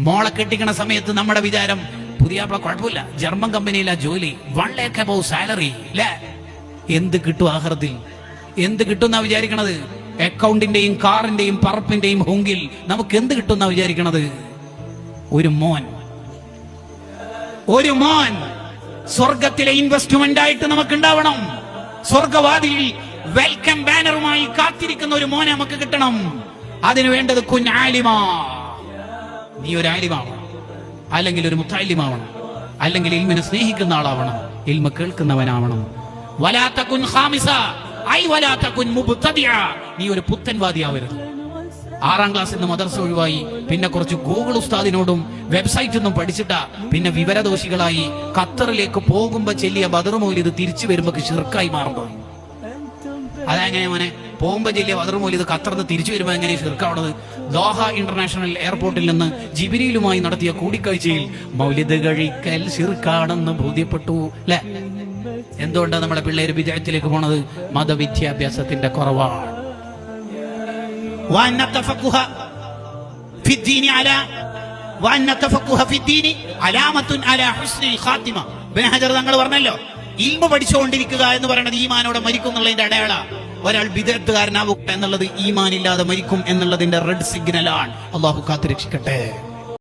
മോളെ കെട്ടിക്കണ സമയത്ത് നമ്മുടെ വിചാരം പുതിയ കുഴപ്പമില്ല ജർമ്മൻ കമ്പനിയിലാ ജോലി വൺ ലേക്ക് അബൌ സാലറി അല്ലേ എന്ത് കിട്ടും ആഹ്റത്തിൽ എന്ത് കിട്ടും എന്നാ വിചാരിക്കണത്? അക്കൗണ്ടിന്റെയും കാറിന്റെയും പറപ്പിന്റെയും ഹൊങ്കിൽ നമുക്ക് എന്ത് കിട്ടും എന്നാ വിചാരിക്കണത്? ഒരു മോൻ. ഒരു മോൻ. സ്വർഗത്തിലെ ഇൻവെസ്റ്റ്മെന്റ് ആയിട്ട് നമുക്ക് ഉണ്ടാവണം സ്വർഗവാതിയിൽ വെൽക്കം ബാനറുമായി കാത്തിരിക്കുന്ന ഒരു മോനെ നമുക്ക് കിട്ടണം. അതിനു വേണ്ടത് കുഞ്ഞാലിമ നീ ഒരു ആലിമാവണം. അല്ലെങ്കിൽ ഒരു മുത്താലിമാവണം അല്ലെങ്കിൽ ഇൽമിനെ സ്നേഹിക്കുന്ന ആളാവണം. ഇൽമ കേൾക്കുന്നവനാവണം. വലാത്ത കുൻ ഹാമിസ ഐ വലാത്ത കുൻ മുബ്തദിഅ. നീ ഒരു പുത്തൻവാദി ആവരുത് ആറാം ക്ലാസ് നിന്ന് മദർസ ഒഴിവായി. പിന്നെ കുറച്ച് ഗൂഗിൾ ഉസ്താദിനോടും വെബ്സൈറ്റ് ഒന്നും പഠിച്ചിട്ട. പിന്നെ വിവരദോഷികളായി ഖത്തറിലേക്ക് പോകുമ്പോ ചെല്ലിയ ബദർ ഇത് തിരിച്ചു വരുമ്പോ ഷിർക്കായി മാറുമ്പോ അതെങ്ങനെ മോനെ? പോമ്പ ജില്ല വതർമൂലി ഇത് കത്തർന്ന് തിരിച്ചു വരുമ്പോൾ എങ്ങനെ ഷിർക്കാവണത്? ദോഹ ഇന്റർനാഷണൽ എയർപോർട്ടിൽ നിന്ന് ജിബിരിയിലുമായി നടത്തിയ കൂടിക്കാഴ്ചയിൽ മൗലിദ് കഴിക്കൽ സിർക്കാണെന്ന് ബോധ്യപ്പെട്ടു അല്ലെ? എന്തുകൊണ്ടാണ് നമ്മളെ പിള്ളേർ വിജയത്തിലേക്ക് പോണത്? മതവിദ്യാഭ്യാസത്തിന്റെ കുറവാണ്. തങ്ങൾ പറഞ്ഞല്ലോ ഇൽമ പഠിച്ചുകൊണ്ടിരിക്കുക എന്ന് പറയുന്നത് ഈമാനോടെ മരിക്കും എന്നുള്ളതിന്റെ അടയാള. ഒരാൾ വിദഗ്ധകാരനാവുക എന്നുള്ളത് ഈമാനില്ലാതെ മരിക്കും എന്നുള്ളതിന്റെ റെഡ് സിഗ്നലാണ് അള്ളാഹു കാത്തുരക്ഷിക്കട്ടെ.